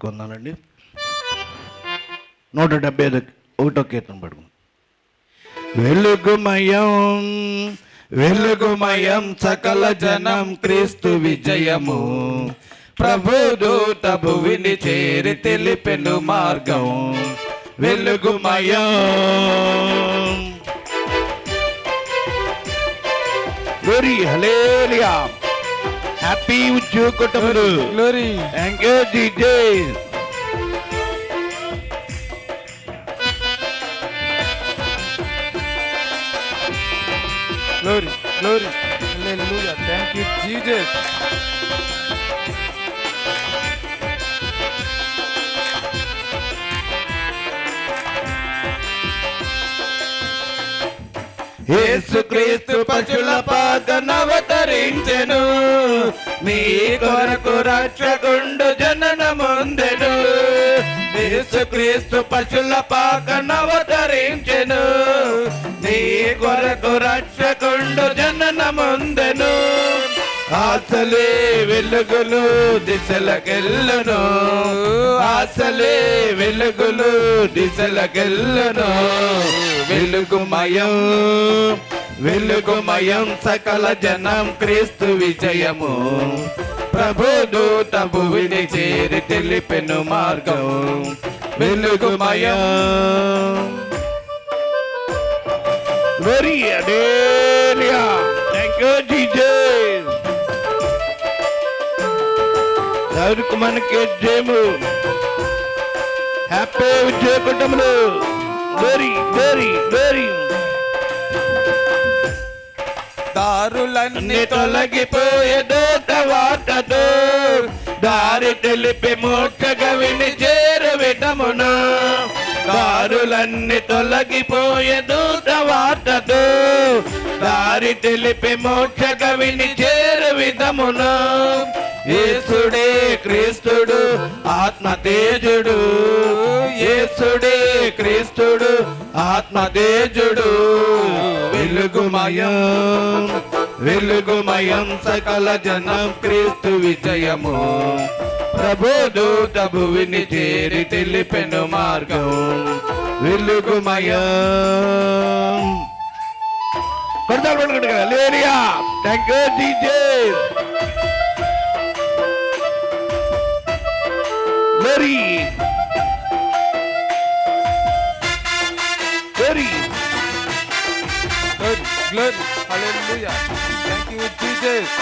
కొందానండి నూట డెబ్బై ఐదు ఒకటో కీర్తన పడుకుంది. వెలుగుమయం వెలుగుమయం సకల జనం క్రీస్తు విజయము. ప్రభుదూత భువిని చేరి తెలిపెను మార్గం. వెలుగుమయం. వెరీ హలేలియా హ్యాపీ ఉద్యోగ కుటుంబులు glory thank you GJ glory glory thank you Jesus యేసుక్రీస్తు పశుల పాదనవతరించెను మీ కొరకు రక్షకుండు జననముందెను. యేసుక్రీస్తు పశుల పాకనవతరించెను మీ కొరకు రక్షకుండు జననముందెను. ఆశలే వెలుగులు దిశలకెళ్ళను. ఆశలే వెలుగులు దిశలకెళ్ళను. వెలుగుమయం వెలుగుమయం సకల జనం క్రీస్తు విజయము. ప్రభుదూత భువిని చేరి తెలిపెను మార్గం. వెలుగుమయం వెరీ అడేలియా. థ్యాంక్ యూ జీజస్ ఎవరికి మనకి జయము. హ్యాపీ విజయ కుటుంబంలో వెరీ వెరీ వెరీ దారులన్నీ తొలగిపోయే దూత వార్తతో దారి తెలిపి మోక్ష గవిని చేరు విటమున. దారులన్నీ తొలగిపోయే దూత వార్తతో దారి తెలిపి మోక్ష గవిని చేరు విధమున యేసుడే క్రీస్తుడు ఆత్మ తేజుడు యేసుడే క్రీస్తుడు ఆత్మతేజుడు. వెలుగుమయం వెలుగుమయం సకల జనం క్రీస్తు విజయము. ప్రభుదూత భువిని చేరి తెలిపెను మార్గం. వెలుగుమయం. కొడతారు పడుకుంటు కదా లేరియా థ్యాంక్ యూ డీజే మరి glory glory hallelujah thank you Jesus